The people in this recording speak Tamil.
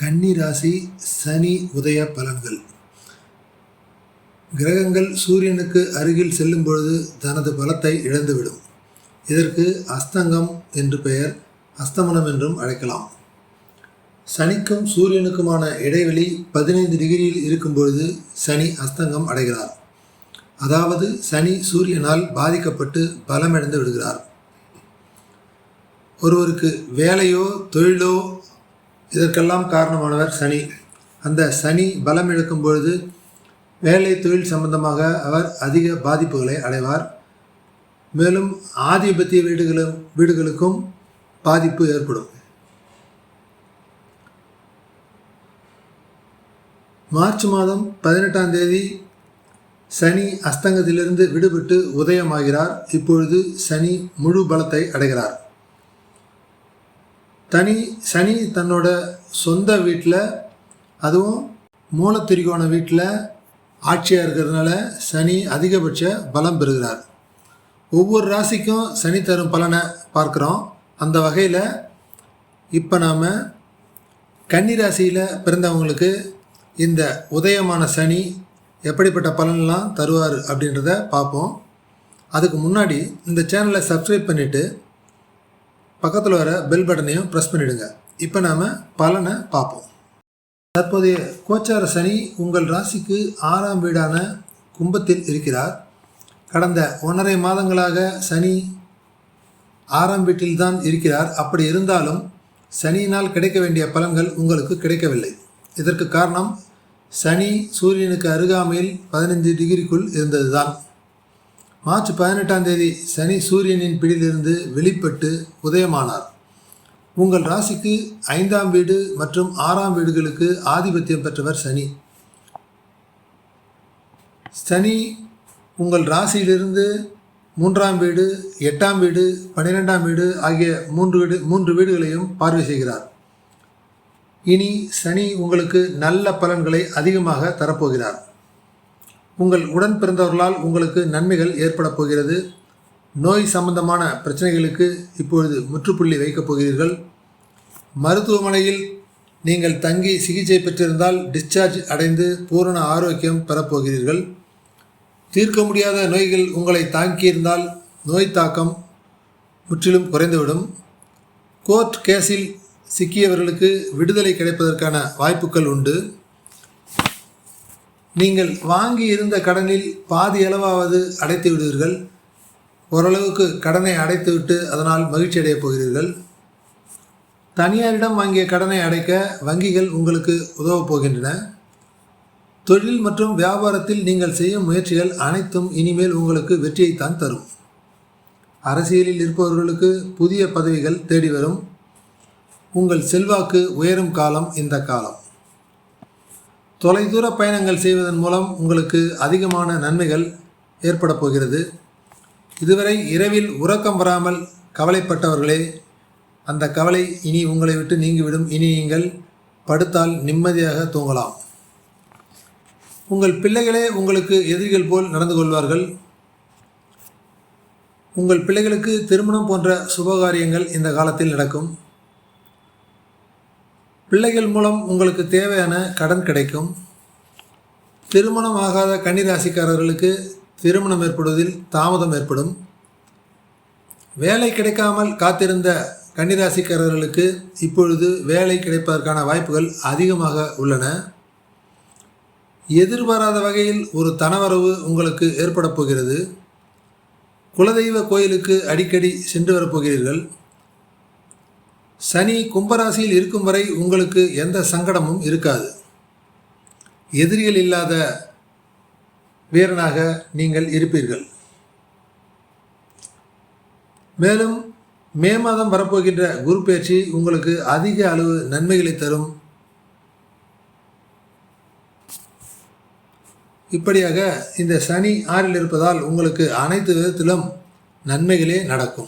கன்னி ராசி சனி உதய பலன்கள். கிரகங்கள் சூரியனுக்கு அருகில் செல்லும் பொழுது தனது பலத்தை இழந்துவிடும். இதற்கு அஸ்தங்கம் என்று பெயர் அஸ்தமனம் என்றும் அழைக்கலாம். சனிக்கும் சூரியனுக்குமான இடைவெளி பதினைந்து டிகிரியில் இருக்கும் பொழுது சனி அஸ்தங்கம் அடைகிறார். அதாவது சனி சூரியனால் பாதிக்கப்பட்டு பலமிழந்து விடுகிறார். ஒருவருக்கு வேலையோ தொழிலோ இதற்கெல்லாம் காரணமானவர் சனி. அந்த சனி பலம் இழக்கும் பொழுது வேலை தொழில் சம்பந்தமாக அவர் அதிக பாதிப்புகளை அடைவார். மேலும் ஆதிபத்திய வீடுகளும் வீடுகளுக்கும் பாதிப்பு ஏற்படும். மார்ச் மாதம் பதினெட்டாம் தேதி சனி அஸ்தங்கத்திலிருந்து விடுபட்டு உதயமாகிறார். இப்பொழுது சனி முழு பலத்தை அடைகிறார். தனி சனி தன்னோட சொந்த வீட்டில் அதுவும் மூலத்திரிகோண வீட்டில் ஆட்சியாக இருக்கிறதுனால சனி அதிகபட்ச பலம் பெறுகிறார். ஒவ்வொரு ராசிக்கும் சனி தரும் பலனை பார்க்குறோம். அந்த வகையில் இப்போ நாம் கன்னி ராசியில் பிறந்தவங்களுக்கு இந்த உதயமான சனி எப்படிப்பட்ட பலன்லாம் தருவார் அப்படின்றத பார்ப்போம். அதுக்கு முன்னாடி இந்த சேனலை சப்ஸ்கிரைப் பண்ணிவிட்டு பக்கத்தில் வர பெல் பட்டனையும் ப்ரெஸ் பண்ணிவிடுங்க இப்போ நாம் பலனை பார்ப்போம். தற்போதைய கோச்சார சனி உங்கள் ராசிக்கு ஆறாம் வீடான கும்பத்தில் இருக்கிறார். கடந்த ஒன்றரை மாதங்களாக சனி ஆறாம் வீட்டில்தான் இருக்கிறார். அப்படி இருந்தாலும் சனியினால் கிடைக்க வேண்டிய பலன்கள் உங்களுக்கு கிடைக்கவில்லை. இதற்கு காரணம் சனி சூரியனுக்கு அருகாமையில் பதினைந்து டிகிரிக்குள் இருந்ததுதான். மார்ச் பதினெட்டாம் தேதி சனி சூரியனின் பிடியிலிருந்து வெளிப்பட்டு உதயமானார். உங்கள் ராசிக்கு ஐந்தாம் வீடு மற்றும் ஆறாம் வீடுகளுக்கு ஆதிபத்தியம் பெற்றவர் சனி. சனி உங்கள் ராசியிலிருந்து மூன்றாம் வீடு எட்டாம் வீடு பன்னிரெண்டாம் வீடு ஆகிய மூன்று வீடு மூன்று வீடுகளையும் பார்வை செய்கிறார். இனி சனி உங்களுக்கு நல்ல பலன்களை அதிகமாக தரப்போகிறார். உங்கள் உடன் பிறந்தவர்களால் உங்களுக்கு நன்மைகள் ஏற்பட போகிறது. நோய் சம்பந்தமான பிரச்சனைகளுக்கு இப்பொழுது முற்றுப்புள்ளி வைக்கப் போகிறீர்கள். மருத்துவமனையில் நீங்கள் தங்கி சிகிச்சை பெற்றிருந்தால் டிஸ்சார்ஜ் அடைந்து பூரண ஆரோக்கியம் பெறப்போகிறீர்கள் தீர்க்க முடியாத நோய்கள் உங்களை தாக்கியிருந்தால் நோய் தாக்கம் முற்றிலும் குறைந்துவிடும். கோர்ட் கேஸில் சிக்கியவர்களுக்கு விடுதலை கிடைப்பதற்கான வாய்ப்புகள் உண்டு. நீங்கள் வாங்கி இருந்த கடனில் பாதி அளவாவது அடைத்து விடுவீர்கள். ஓரளவுக்கு கடனை அடைத்துவிட்டு அதனால் மகிழ்ச்சி அடையப் போகிறீர்கள். தனியாரிடம் வாங்கிய கடனை அடைக்க வங்கிகள் உங்களுக்கு உதவப் போகின்றன. தொழில் மற்றும் வியாபாரத்தில் நீங்கள் செய்யும் முயற்சிகள் அனைத்தும் இனிமேல் உங்களுக்கு வெற்றியைத்தான் தரும். அரசியலில் இருப்பவர்களுக்கு புதிய பதவிகள் தேடி வரும். உங்கள் செல்வாக்கு உயரும் காலம் இந்த காலம். தொலைதூர பயணங்கள் செய்வதன் மூலம் உங்களுக்கு அதிகமான நன்மைகள் ஏற்பட போகிறது. இதுவரை இரவில் உறக்கம் வராமல் கவலைப்பட்டவர்களே அந்த கவலை இனி உங்களை விட்டு நீங்கிவிடும். இனி நீங்கள் படுத்தால் நிம்மதியாக தூங்கலாம். உங்கள் பிள்ளைகளே உங்களுக்கு எதிரிகள் போல் நடந்து கொள்வார்கள். உங்கள் பிள்ளைகளுக்கு திருமணம் போன்ற சுபகாரியங்கள் இந்த காலத்தில் நடக்கும். பிள்ளைகள் மூலம் உங்களுக்கு தேவையான கடன் கிடைக்கும். திருமணம் ஆகாத கன்னிராசிக்காரர்களுக்கு திருமணம் ஏற்படுவதில் தாமதம் ஏற்படும். வேலை கிடைக்காமல் காத்திருந்த கன்னிராசிக்காரர்களுக்கு இப்பொழுது வேலை கிடைப்பதற்கான வாய்ப்புகள் அதிகமாக உள்ளன. எதிர்பாராத வகையில் ஒரு தனவரவு உங்களுக்கு ஏற்பட போகிறது. குலதெய்வ கோயிலுக்கு அடிக்கடி சென்று வரப்போகிறீர்கள் சனி கும்பராசியில் இருக்கும் வரை உங்களுக்கு எந்த சங்கடமும் இருக்காது. எதிரிகள் இல்லாத வீரனாக நீங்கள் இருப்பீர்கள். மேலும் மே மாதம் வரப்போகின்ற குரு பயிற்சி உங்களுக்கு அதிக அளவு நன்மைகளை தரும். இப்படியாக இந்த சனி ஆறில் இருப்பதால் உங்களுக்கு அனைத்து விதத்திலும் நன்மைகளே நடக்கும்.